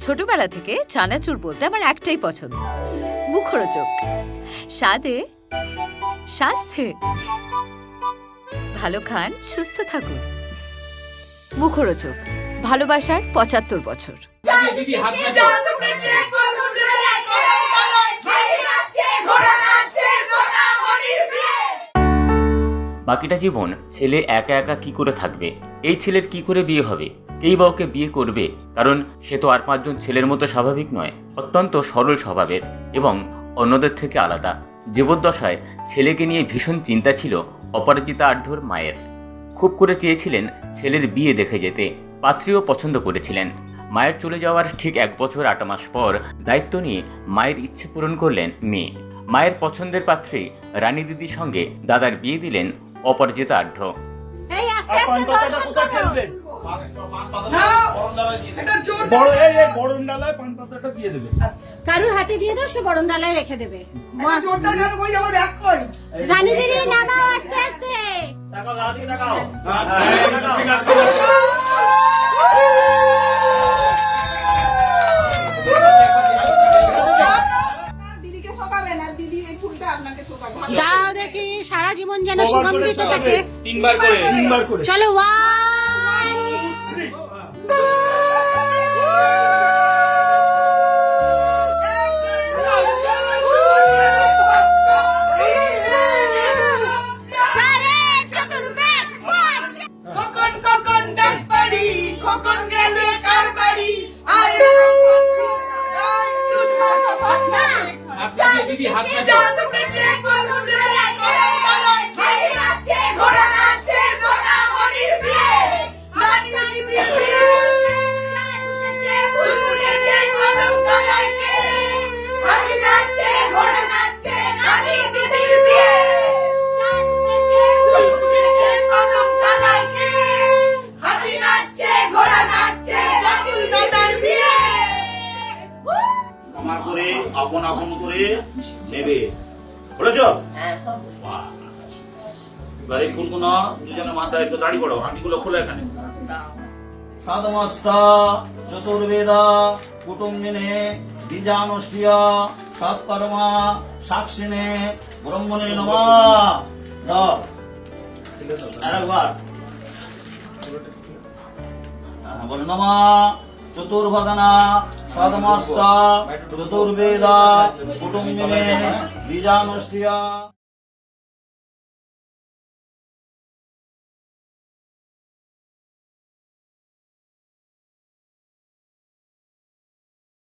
ছোটবেলা থেকে চানাচুর বলতে আমার একটাই পছন্দ। মুখরোচক। স্বাদে স্বাস্থ্যে ভালো খান সুস্থ থাকুন। মুখরোচক। ভালোবাসার পঁচাত্তর বছর। বাকিটা জীবন ছেলে একা একা কি করে থাকবে? এই ছেলের কি করে বিয়ে হবে? কেই বা ওকে বিয়ে করবে কারণ সে তো আর পাঁচজন ছেলের মতো স্বাভাবিক নয় অত্যন্ত সরল স্বভাবের এবং অন্যদের থেকে আলাদা। জীবদ্দশায় ছেলেকে নিয়ে ভীষণ চিন্তা ছিল অপরাজিতা আঢ্যর মায়ের। খুব করে চেয়েছিলেন ছেলের বিয়ে দেখে যেতে পাত্রীও পছন্দ করেছিলেন। মায়ের চলে যাওয়ার ঠিক এক বছর আট মাস পর দায়িত্ব নিয়ে মায়ের ইচ্ছে পূরণ করলেন মেয়ে। মায়ের পছন্দের পাত্রী রানী দিদির সঙ্গে দাদার বিয়ে দিলেন অপরাজিতা আঢ্য বড় এই এই বরণ ডালায় পান পাতাটা দিয়ে দেবে। কারুর হাতে দিয়ে দাও সে বরণ ডালায় রেখে দেবে। রানী দিদি নামাও আস্তে আস্তে। দিদিকে শোকাবেন আর দিদি এই ফুলটা আপনাকে শোকাবে। দাও দেখি সারা জীবন যেন সুগন্ধিত থাকে। তিনবার করে। তিনবার করে। চলো ওয়ান হাত নাচিয়ে দিদি করে আপন আপন করে নেবে। বলেছ? বাহ। এবার ফুলগুলো দুজনে মাথায় একটু দাড়ি করো আংটিগুলো খোলো এখানে। সাধমস্তা চতুর্বেদা কুটুম্বিনে বীজানুষ্ঠিয়া সৎকর্মা সাক্ষিণে ব্রহ্মণে নমা। দাও। আরেকবার। হ্যাঁ, বলো নমা। চতুর্ভদনা সদমস্তা চতুর্বেদা কুটুম্বিনে বীজানুষ্ঠিয়া।